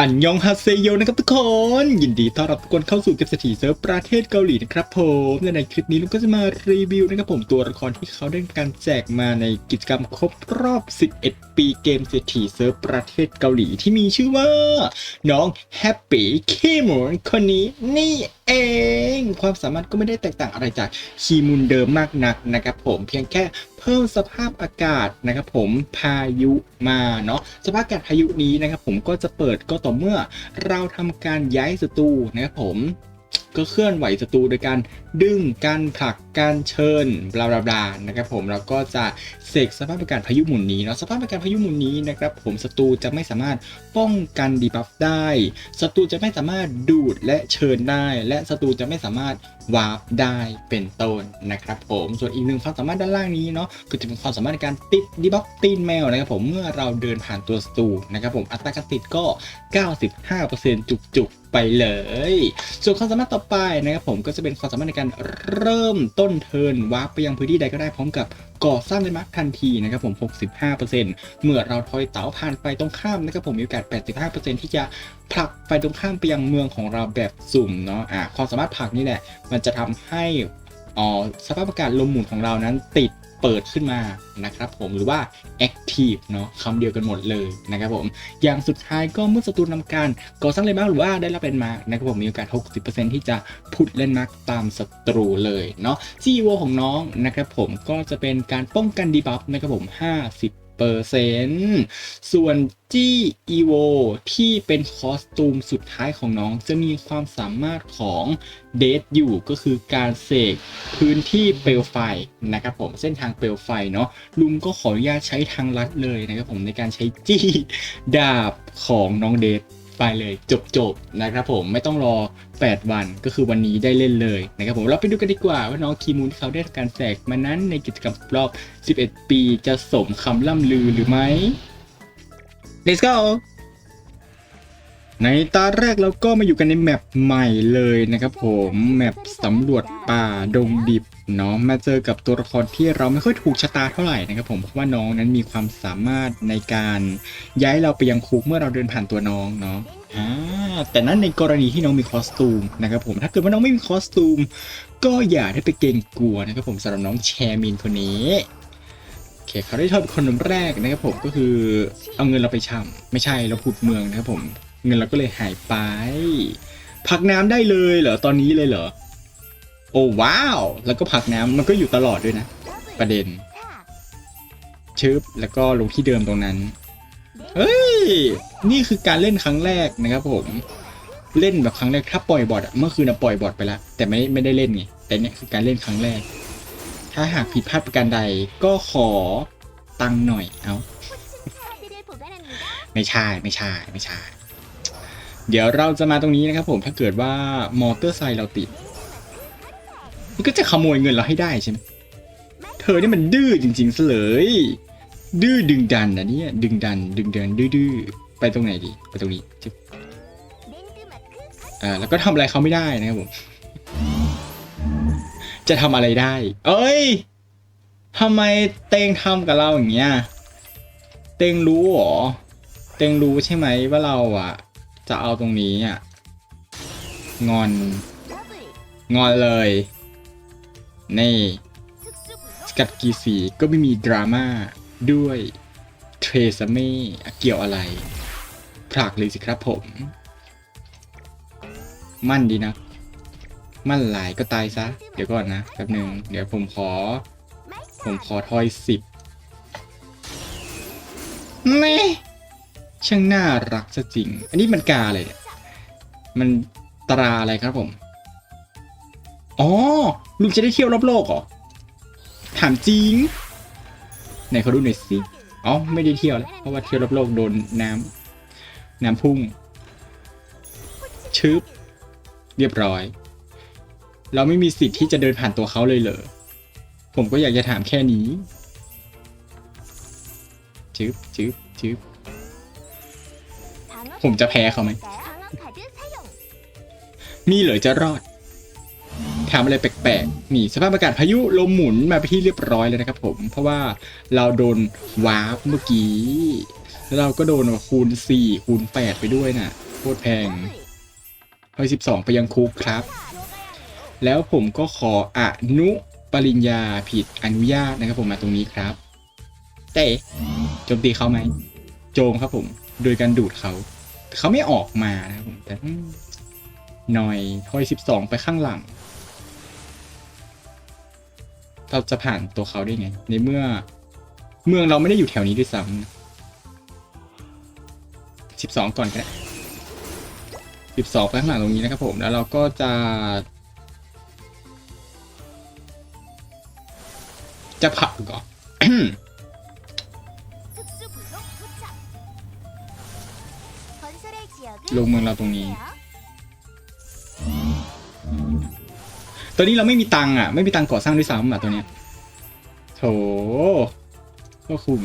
อันยองฮาเซโยนะครับทุกคน ยินดีต้อนรับทุกคนเข้าสู่เกมเศรษฐีเซิร์ฟประเทศเกาหลีนะครับผมและในคลิปนี้ลุงก็จะมารีวิวนะครับผมตัวละครที่เขาได้การแจกมาในกิจกรรมครบรอบ 11 ปีเกมเศรษฐีเซิร์ฟประเทศเกาหลีที่มีชื่อว่า น้องแฮปปี้คีมอนคนนี้นี่ เอง ความสามารถก็ไม่ได้แตกต่างอะไรจากคีมูนเดิมมากนักนะครับผมเพียงแค่เพิ่มสภาพอากาศนะครับผมพายุมาเนาะสภาพอากาศพายุนี้นะครับผมก็จะเปิดก็ต่อเมื่อเราทำการย้ายศัตรูนะครับผม ก็เคลื่อนไหวศัตรูโดยการดึงการผลักการเชิญบลาบลาบลานะครับผมเราก็จะเสกสภาพอากาศพายุหมุนนี้เนาะสภาพอากาศพายุหมุนนี้นะครับผมศัตรูจะไม่สามารถป้องกันดีบัฟได้ศัตรูจะไม่สามารถดูดและเชิญได้ และศัตรูจะไม่สามารถ วาร์ปได้เป็นต้นนะครับผมส่วนอีกหนึ่งความสามารถด้านล่างนี้เนาะก็จะเป็นความสามารถในการติดดีบัฟตีนแมวนะครับผมเมื่อเราเดินผ่านตัวศัตรูนะครับผมอัตราการติดก็ 95%จุกๆไปเลย ส่วนความสามารถต่อไปนะครับผมก็จะเป็นความสามารถในการเริ่มต้นเทิร์นวาร์ปไปยังพื้นที่ใดก็ได้พร้อมกับก่อสร้างเลนมาร์คทันทีนะครับผม 65%เมื่อเราทอยเต๋าผ่านไฟตรงข้ามนะครับผมมีโอกาส 85%ที่จะผลักไฟตรงข้ามไปยังเมืองของเราแบบสุ่มเนาะอ่าความสามารถผลักนี่แหละ มันจะทำให้อ๋อสภาพอากาศลมหมุนของเรานั้นติดเปิดขึ้นมานะครับผมหรือว่า active เนาะคำเดียวกันหมดเลยนะครับผมอย่างสุดท้ายก็เมื่อศัตรูนำการก่อสร้างเลนมาร์คหรือว่าได้รับเลนมาร์คนะครับผมมีโอกาส 60%ที่จะพุดเลนมาร์คตามศัตรูเลยเนาะ GEO ของน้องนะครับผมก็จะเป็นการป้องกันดีบัฟนะครับผม 50 เปอร์เซนต์ส่วน GEO ที่เป็นคอสตูมสุดท้ายของน้องจะมีความสามารถของเดทอยู่ก็คือการเสกพื้นที่เปลวไฟนะครับผมเส้นทางเปลวไฟเนาะลุงก็ขออนุญาตใช้ทางลัดเลยนะครับผมในการใช้จี้ดาบของน้องเดท ไปเลยจบๆนะครับผมไม่ต้องรอ 8 วันก็คือวันนี้ได้เล่นเลยนะครับผมเราไปดูกันดีกว่าว่าน้องคีมูนที่เขาได้ทำการแจกมานั้นในกิจกรรมรอบ 11 ปีจะสมคำล่ำลือหรือไม่ Let's go ในตาแรกเราก็มาอยู่กันในแมปใหม่เลยนะครับผม แมปสำรวจป่าดงดิบ นาะมาเจอกับตัวละครที่เราไม่ค่อยถูกชะตาเท่าไหร่นะครับผมเพราะว่าน้องนั้นมีความสามารถในการย้ายเราไปยังคุกเมื่อเราเดินผ่านตัวน้องเนาะอ่าแต่นั้นในกรณีที่น้องมีคอสตูมนะครับผมถ้าเกิดว่าน้องไม่มีคอสตูม ก็อย่าได้ไปเกรงกลัวนะครับผมสำหรับน้องแชร์มินคนนี้โอเคเขาได้ชอบคนแรกนะครับผมก็คือเอาเงินเราไปช่ำไม่ใช่เราผุดเมืองนะครับผม เงินเราก็เลยหายไป พักน้ำได้เลยเหรอตอนนี้เลยเหรอ โอ้ว้าว แล้วก็พักน้ำมันก็อยู่ตลอดด้วยนะ ประเด็น ชึบ แล้วก็ลงที่เดิมตรงนั้น เฮ้ย นี่คือการเล่นครั้งแรกนะครับผม เล่นแบบครั้งแรก ถ้าปล่อยบอทอะเมื่อคืนอะปล่อยบอทไปแล้ว แต่ไม่ไม่ได้เล่นไง แต่เนี่ยคือการเล่นครั้งแรก ถ้าหากผิดพลาดประการใดก็ขอตังค์หน่อย เอาไม่ใช่ ไม่ใช่ ไม่ใช่ เดี๋ยวเราจะมาตรงนี้นะครับผม ถ้าเกิดว่ามอเตอร์ไซค์เราติด มันก็จะขโมยเงินเราให้ได้ใช่ไหมเธอนี่มันดื้อจริงๆซะเลย ดื้อดึงดันนะเนี่ยดึงดัน ดึงดันดื้อดื้อไปตรงไหนดีไปตรงนี้จึ๊บอ่าแล้วก็ทำอะไรเขาไม่ได้นะครับผม จะทำอะไรได้ เอ้ยทำไมเตงทำกับเราอย่างเงี้ยเตงรู้เหรอเตงรู้ใช่ไหมว่าเราอะ จะเอาตรงนี้อะงอน งอนเลย นี่สกัดกีสีก็ไม่มีดราม่าด้วยเทรซาเม่เกี่ยวอะไรผลักเลยสิครับผม มั่นดีนะ มั่นหลายก็ตายซะ เดี๋ยวก่อนนะแป๊บหนึ่งเดี๋ยวผมขอ ผมขอทอยสิบแม่ช่างน่ารักซะจริง อันนี้มันกาอะไรเนี่ยมันตราอะไรครับผม อ๋อลุงจะได้เที่ยวรอบโลกเหรอ ถามจริง ไหนเขาดูหน่อยสิอ๋อไม่ได้เที่ยวแล้วเพราะว่าเที่ยวรอบโลกโดนน้ำน้ำพุ่ง ชึบ เรียบร้อย เราไม่มีสิทธิ์ที่จะเดินผ่านตัวเขาเลยเหรอ ผมก็อยากจะถามแค่นี้ชึบชึบชึบผมจะแพ้เขาไหม มีเหรอจะรอด ถามอะไรแปลกๆ นี่สภาพอากาศพายุลมหมุนมาไปที่เรียบร้อยแล้วนะครับผม เพราะว่าเราโดนวาร์ปเมื่อกี้ แล้วเราก็โดนคูณ 4 คูณ 8 ไปด้วยน่ะโคตรแพงเฮ้ยสิบสองไปยังคุกครับ แล้วผมก็ขออนุปริญญาผิดอนุญาตนะครับผมมาตรงนี้ครับ เต้โจมตีเขาไหม โจมครับผม โดยการดูดเขาเขาไม่ออกมานะครับผมแต่หน่อยทอยสิบสองไปข้างหลัง เราจะผ่านตัวเขาได้ไง ในเมื่อเมืองเราไม่ได้อยู่แถวนี้ด้วยซ้ำสิบสองก่อนก็ได้สิบสองไปข้างหลังตรงนี้นะครับผมแล้วเราก็จะ จะผลักก่อนลงเมืองเราตรงนี้ ตอนนี้เราไม่มีตังค์อะ ไม่มีตังค์ก่อสร้างด้วยซ้ำอะตัวเนี้ยโถก็คุณ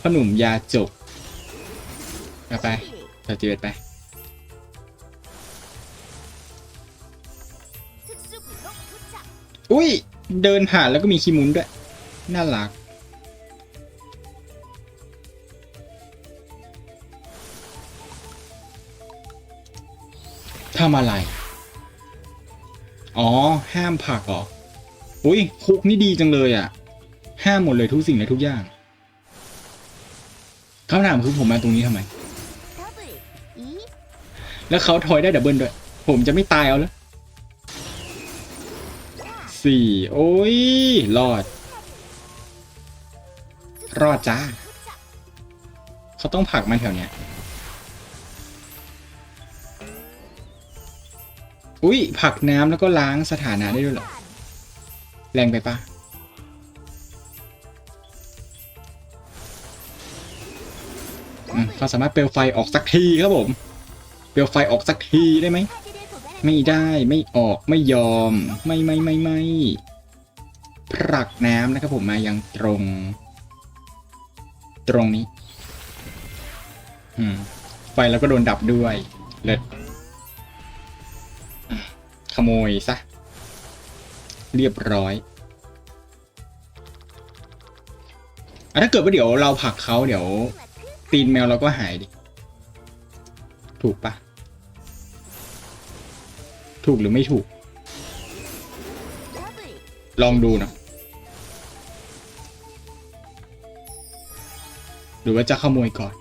พ่อหนุ่มยาจกเอาไปสติเวตไปอุ้ย เดินผ่านแล้วก็มีคีย์หมุนด้วย น่ารัก ทำอะไร อ๋อ ห้ามผักเหรอ อุ้ยคุกนี่ดีจังเลยอะ ห้ามหมดเลยทุกสิ่งและทุกอย่างคำถามคือผมมาตรงนี้ทำไม แล้วเขาทอยได้ดับเบิลด้วย ผมจะไม่ตายเอาแล้วสี่โอ้ย รอด รอดจ้า เขาต้องผักมันแถวเนี้ย อุ้ยผักน้ำแล้วก็ล้างสถานะได้ด้วยเหรอ แรงไปปะเขาสามารถเปลวไฟออกสักทีครับผม เปลวไฟออกสักทีได้ไหม ไม่ได้ไม่ออกไม่ยอม ไม่ไม่ไม่ไม่ผลักน้ำนะครับผมมายังตรง ตรงนี้ไฟแล้วก็โดนดับด้วย เลิศ โมยซะ เรียบร้อยอะถ้าเกิดว่าเดี๋ยวเราผลักเขาเดี๋ยวตีนแมวเราก็หายดิ ถูกปะถูกหรือไม่ถูก ลองดูนะ หรือว่าจะขโมยก่อน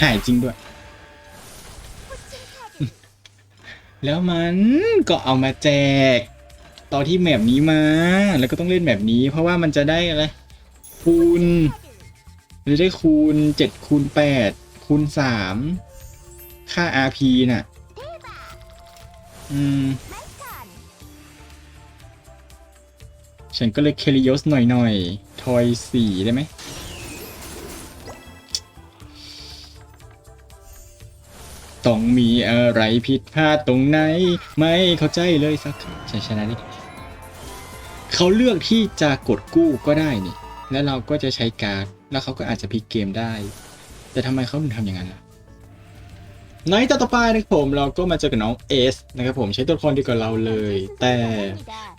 หายจริงด้วย แล้วมันก็เอามาแจกตอนที่แมปนี้มา แล้วก็ต้องเล่นแบบนี้ เพราะว่ามันจะได้อะไร คูณจะได้คูณเจ็ดคูณแปดคูณสามค่า RP น่ะ อืม ฉันก็เลยเคลิโยสหน่อยๆทอยสี่ได้ไหม ต้องมีอะไรผิดพลาดตรงไหน ไม่เข้าใจเลยสักฉันชนะนี่เขาเลือกที่จะกดกู้ก็ได้นี่ แล้วเราก็จะใช้การ์ด แล้วเขาก็อาจจะพลิกเกมได้ แต่ทำไมเขาถึงทำอย่างนั้นล่ะในต่อต่อไปนะครับผมเราก็มาเจอกับน้องเอสนะครับผมใช้ตัวละครดียวกับเราเลย แต่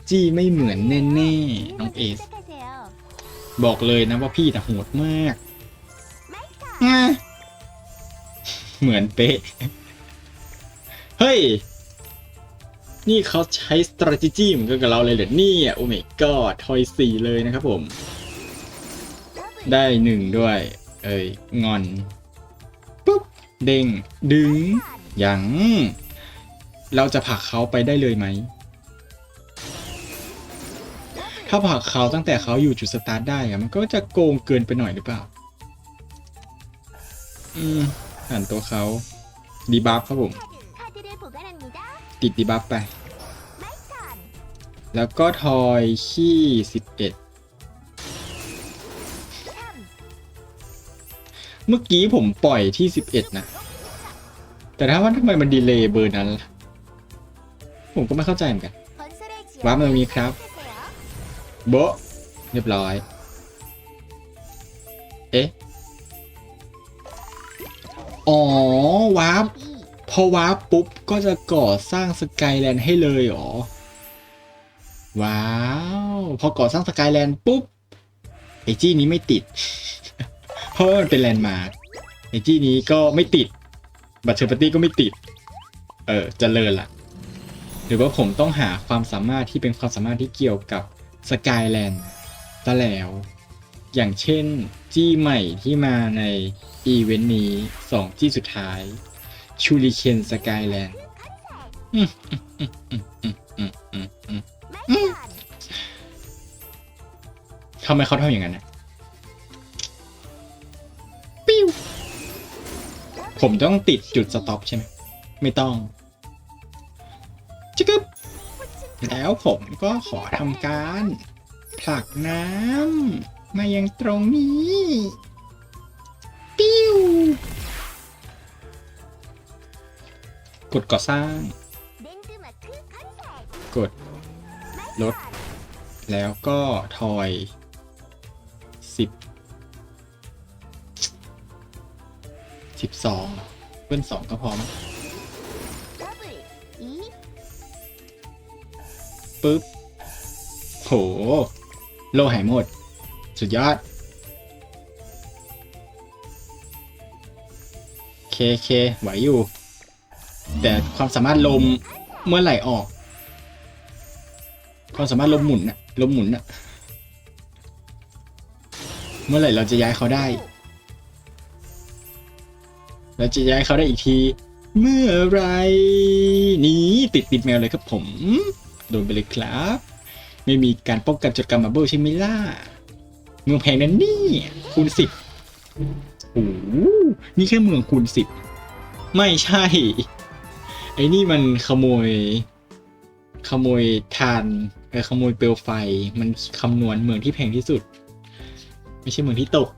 จี้ไม่เหมือนแน่ๆน้องเอสบอกเลยนะว่าพี่นะโหดมากอะ เหมือนเป๊ะ เฮ้ย นี่เขาใช้ strategy เหมือนกันกับเราเลยเหรอเนี่ยโอ้ my god ทอยสี่เลยนะครับผม ได้หนึ่งด้วย เอ้ย งอน ปุ๊บ เด้ง ดึง ยัง เราจะผลักเขาไปได้เลยไหม ถ้าผลักเขาตั้งแต่เขาอยู่จุดสตาร์ทได้อะมันก็จะโกงเกินไปหน่อยหรือเปล่า อืม หันตัวเขาดีบัฟครับผมติดดีบัฟไป แล้วก็ทอยขี้สิบเอ็ดเมื่อกี้ผมปล่อยที่สิบเอ็ดนะ แต่ถ้าว่าทำไมมันดีเลย์เบอร์นั้นล่ะ ผมก็ไม่เข้าใจเหมือนกันว้าร์ปมาตรงนี้ครับ โบะเรียบร้อย อ๋อวาร์ปพอวาร์ปปุ๊บก็จะก่อสร้างสกายแลนด์ให้เลยเหรอ ว้าว พอก่อสร้างสกายแลนด์ปุ๊บไอจี้นี้ไม่ติด เพราะมันเป็นแลนด์มาร์คในที่นี้ก็ไม่ติด บัตเชอร์ปาร์ตี้ก็ไม่ติด เออเจริญละหรือว่าผมต้องหาความสามารถที่เป็นความสามารถที่เกี่ยวกับสกายแลนด์ซะแล้ว อย่างเช่นจี้ใหม่ที่มาใน อีเวนต์นี้สองจี้สุดท้ายชูริเคนสกายแลนด์ทำไมเขาทำอย่างนั้นนะปิ้วผมต้องติดจุดสต็อปใช่ไหม ไม่ต้องจิกึบแล้วผมก็ขอทำการผลักน้ำมายังตรงนี้ ปิ้วกดก่อสร้าง กดลด แล้วก็ทอยสิบสิบสองเพิ่อนสองก็พร้อมปึ๊บ โห โลหายหมด สุดยอด เคเคไหวอยู่ แต่ความสามารถลมเมื่อไหร่ออก ความสามารถลมหมุนอะลมหมุนอะเมื่อไหร่เราจะย้ายเขาได้ เราจะย้ายเขาได้อีกที เมื่อไหรนี้ติดปิดแมวเลยครับผม โดนไปเลยครับ ไม่มีการป้องกันจดกรรมมาเบิลใช่ไหมล่ะเมืองแพงนั้นนี่คูณสิบ หนี่แค่เมืองคูณสิบไม่ใช่ ไอ้นี่มันขโมย ขโมยทานเออขโมยเปลวไฟ มันคำนวณเมืองที่แพงที่สุด ไม่ใช่เมืองที่ตก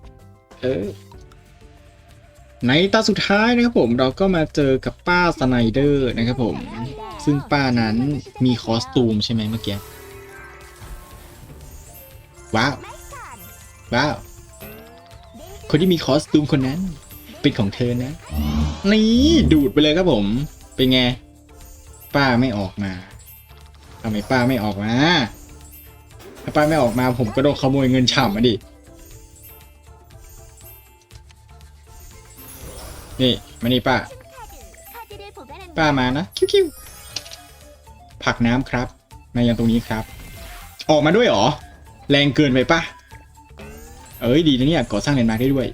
เออ ในตาสุดท้ายนะครับผมเราก็มาเจอกับป้าสไนเดอร์นะครับผม ซึ่งป้านั้นมีคอสตูมใช่ไหมเมื่อกี้ ว้าว ว้าว คนที่มีคอสตูมคนนั้น เป็นของเธอนะ นี่ดูดไปเลยครับผม เป็นไง ป้าไม่ออกมาทำไมป้าไม่ออกมาถ้าป้าไม่ออกมาผมก็โดนขโมยเงินฉ่ำมาดิ นี่มานี่ป้า ป้ามานะ คิ้วผักน้ำครับ มายังตรงนี้ครับ ออกมาด้วยหรอ แรงเกินไปป่ะ เอ้ยดีนะเนี่ยก่อสร้างแลนมาร์คได้ด้วย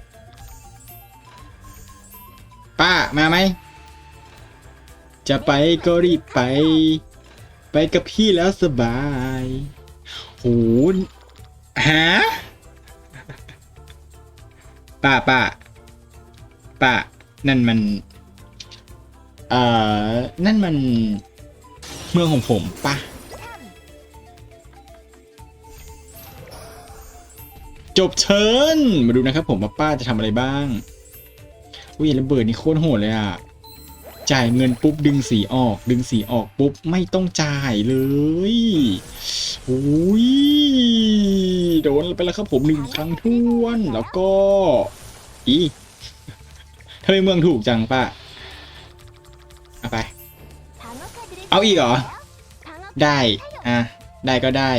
ป้ามาไหม จะไปก็รีบไป ไปกับพี่แล้วสบายโหฮะป้าป้าป้านั่นมัน เอ่อ นั่นมันเมืองของผมป่ะ จบเชิญมาดูนะครับผมว่าป้าจะทำอะไรบ้างอุ้ยระเบิดนี่โคตรโหดเลยอะจ่ายเงินปุ๊บดึงสีออก ดึงสีออกปุ๊บไม่ต้องจ่ายเลยโอ้ยโดนไปแล้วครับผมหนึ่งครั้งท้วนแล้วก็ อีทำไมเมืองถูกจังป้าเอาไป เอาอีกเหรอ ได้ อะ ได้ก็ได้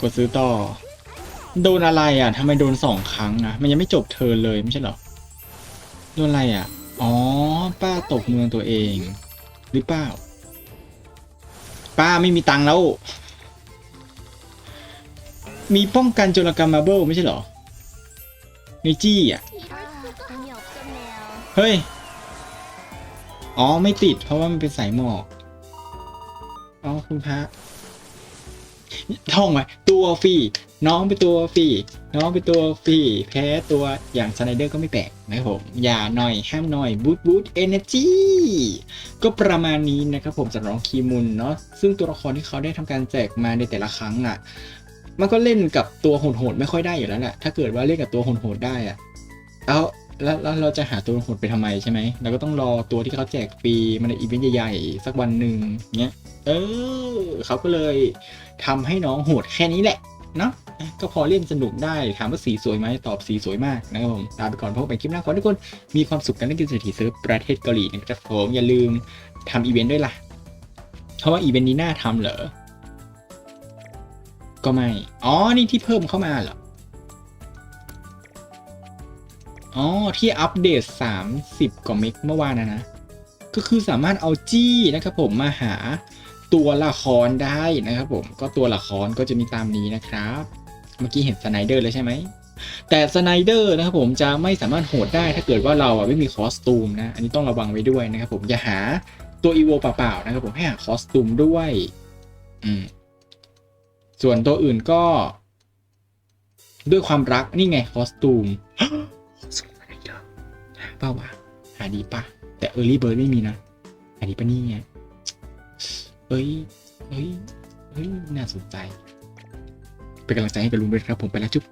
กดซื้อต่อ โดนอะไรอะทำไมโดนสองครั้งอะมันยังไม่จบเทิร์นเลยไม่ใช่เหรอโดนอะไรอะ อ๋อ ป้าตกเมืองตัวเอง หรือเปล่า ป้าไม่มีตังค์แล้ว มีป้องกันโจรกรรมมาเบิลไม่ใช่เหรอในจี้อะ เฮ้ย อ๋อไม่ติดเพราะว่ามันเป็นสายหมอก อ๋อคุณพระ ท่องไว้ตัวฟรีน้องเป็นตัวฟรีน้องเป็นตัวฟรีแพ้ตัวอย่างสไนเดอร์ก็ไม่แปลกนะครับผม อย่าหน่อยห้ามหน่อยบูทบูทเอเนจีก็ประมาณนี้นะครับผมสำหรับน้องคีมุนเนาะซึ่งตัวละครที่เขาได้ทำการแจกมาในแต่ละครั้งอะ มันก็เล่นกับตัวโหดๆไม่ค่อยได้อยู่แล้วแหละถ้าเกิดว่าเล่นกับตัวโหดๆได้อะแล้วแล้วเราจะหาตัวโหดไปทำไมใช่ไหมเราก็ต้องรอตัวที่เขาแจกฟรีมาในอีเวนต์ใหญ่ๆสักวันหนึ่งเงี้ยเออเขาก็เลย ทำให้น้องโหดแค่นี้แหละเนาะก็พอเล่นสนุกได้ถามว่าสีสวยไหมตอบสีสวยมากนะครับผมลาไปก่อนพบกันคลิปหน้าขอทุกคนมีความสุขกันเล่นกมเศรษฐีเซิร์ฟประเทศเกาหลีนะครับผมอย่าลืมทำอีเวนต์ด้วยล่ะเพราะว่าอีเวนต์นี้น่าทำเหรอก็ไม่ อ๋อ นี่ที่เพิ่มเข้ามาเหรอ อ๋อ ที่อัปเดต 30 กว่าเมกเมื่อวานนะนะ ก็คือสามารถเอาจี้นะครับผมมาหา ตัวละครได้นะครับผมก็ตัวละครก็จะมีตามนี้นะครับ เมื่อกี้เห็นสไนเดอร์เลยใช่ไหมแต่สไนเดอร์นะครับผมจะไม่สามารถโหดได้ถ้าเกิดว่าเราไม่มีคอสตูมนะ อันนี้ต้องระวังไว้ด้วยนะครับผมอย่าหาตัวอีโวเปล่าๆนะครับผมให้หาคอสตูมด้วยอืมส่วนตัวอื่นก็ ด้วยความรักนี่ไงคอสตูมสไนเดอร์หาเปล่าวะหาดีปะแต่เออร์ลี่เบิร์ดไม่มีนะหาดีปะนี่ไง เอ้ยเอ้ยเอ้ยน่าสนใจ เป็นกำลังใจให้กับลุงด้วยครับผมไปแล้วจุ๊บ